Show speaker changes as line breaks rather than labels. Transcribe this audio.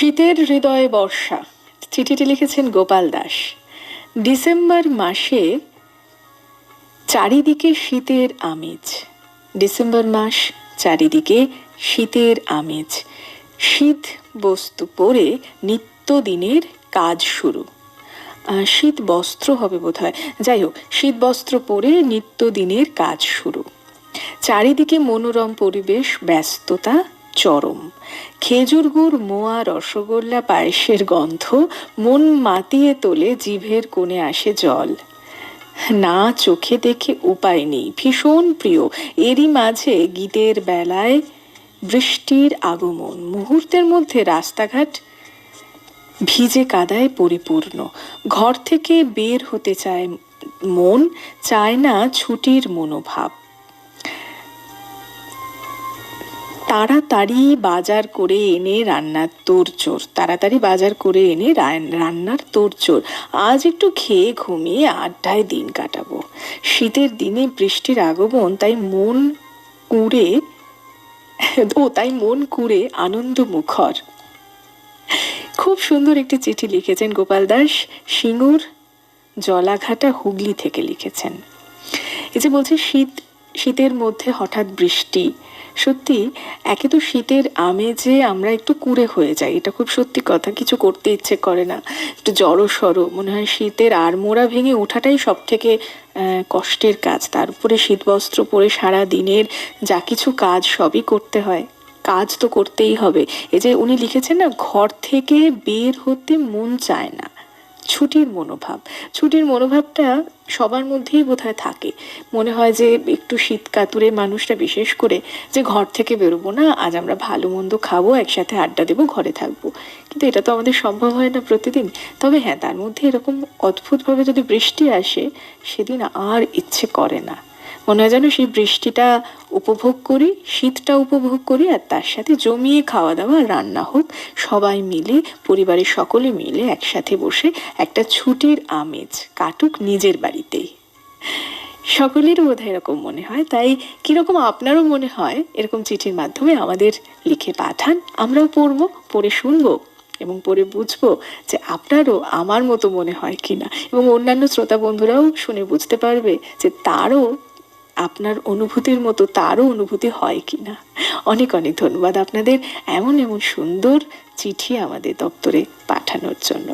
শীতের হৃদয়ে বর্ষা। চিঠিটি লিখেছেন গোপাল দাস। ডিসেম্বর মাসে চারিদিকে শীতের আমেজ। ডিসেম্বর মাস চারিদিকে শীতের আমেজ। শীত বস্তু পরে নিত্যদিনের কাজ শুরু। শীত বস্ত্র হবে বোধ হয় যাই হোক, শীত বস্ত্র পরে নিত্যদিনের কাজ শুরু। চারিদিকে মনোরম পরিবেশ, ব্যস্ততা চরম। খেজুর গুড়, মোয়া, রসগোল্লা, পায়েসের গন্ধ, মন মাতিয়ে তোলে জিভের কোণে আসে জল। না চোখে দেখে উপায় নেই, ভীষণ প্রিয়। এরই মাঝে গীতের বেলায় বৃষ্টির আগমন, মুহূর্তের মধ্যে রাস্তাঘাট ভিজে কাদায় পরিপূর্ণ। ঘর থেকে বের হতে চায় মন, চায় না ছুটির মনোভাব। তাড়াতাড়ি বাজার করে এনে রান্নার তোড়জোড়, তাড়াতাড়ি বাজার করে এনে রান- রান্নার তোড়জোড়। আজ একটু খেয়ে ঘুমিয়ে আড্ডায় দিন কাটাবো। শীতের দিনে বৃষ্টির আগমন, তাই মন কুড়ে, ও তাই মন কুড়ে আনন্দ মুখর খুব সুন্দর একটি চিঠি লিখেছেন গোপাল দাস। সিঙ্গুর জলাঘাটা হুগলি থেকে লিখেছেন। এই যে বলছে, শীত শীতের মধ্যে হঠাৎ বৃষ্টি। সত্যি, একে তো শীতের আমেজে আমরা একটু কুড়ে হয়ে যাই। এটা খুব সত্যি কথা, কিছু করতে ইচ্ছে করে না। একটু জড়ো সড়ো, মনে হয় শীতের আড়মোড়া ভেঙে ওঠাটাই সব থেকে কষ্টের কাজ। তার উপরে শীতবস্ত্র পরে সারা দিনের যা কিছু কাজ সবই করতে হয়। কাজ তো করতেই হবে। এই যে উনি লিখেছেন না, ঘর থেকে বের হতে মন চায় না। ছুটির মনোভাব। ছুটির মনোভাবটা সবার মধ্যেই বোধহয় থাকে। মনে হয় যে একটু শীত কাতুরে মানুষটা বিশেষ করে যে ঘর থেকে বেরোবো না, আজ আমরা ভালো মন্দ খাব, একসাথে আড্ডা দেবো, ঘরে থাকব। কিন্তু এটা তো আমাদের সম্ভব হয় না প্রতিদিন। তবে হ্যাঁ তার মধ্যে এরকম অদ্ভুতভাবে যদি বৃষ্টি আসে, সেদিন আর ইচ্ছে করে না। মনে হয় যেন সেই বৃষ্টিটা উপভোগ করি, শীতটা উপভোগ করি আর তার সাথে জমিয়ে খাওয়া দাওয়া রান্না হোক। সবাই মিলে, পরিবারের সকলে মিলে একসাথে বসে একটা ছুটির আমেজ কাটুক নিজের বাড়িতেই। সকলেরও বোধহয় এরকম মনে হয়। তাই কীরকম আপনারও মনে হয় এরকম চিঠির মাধ্যমে আমাদের লিখে পাঠান। আমরাও পড়ব, পড়ে শুনব এবং পরে বুঝব যে আপনারও আমার মতো মনে হয় কিনা। এবং অন্যান্য শ্রোতা বন্ধুরাও শুনে বুঝতে পারবে যে তারও আপনার অনুভূতির মতো তারও অনুভূতি হয় কি না অনেক অনেক ধন্যবাদ আপনাদের এমন এমন সুন্দর চিঠি আমাদের দপ্তরে পাঠানোর জন্য।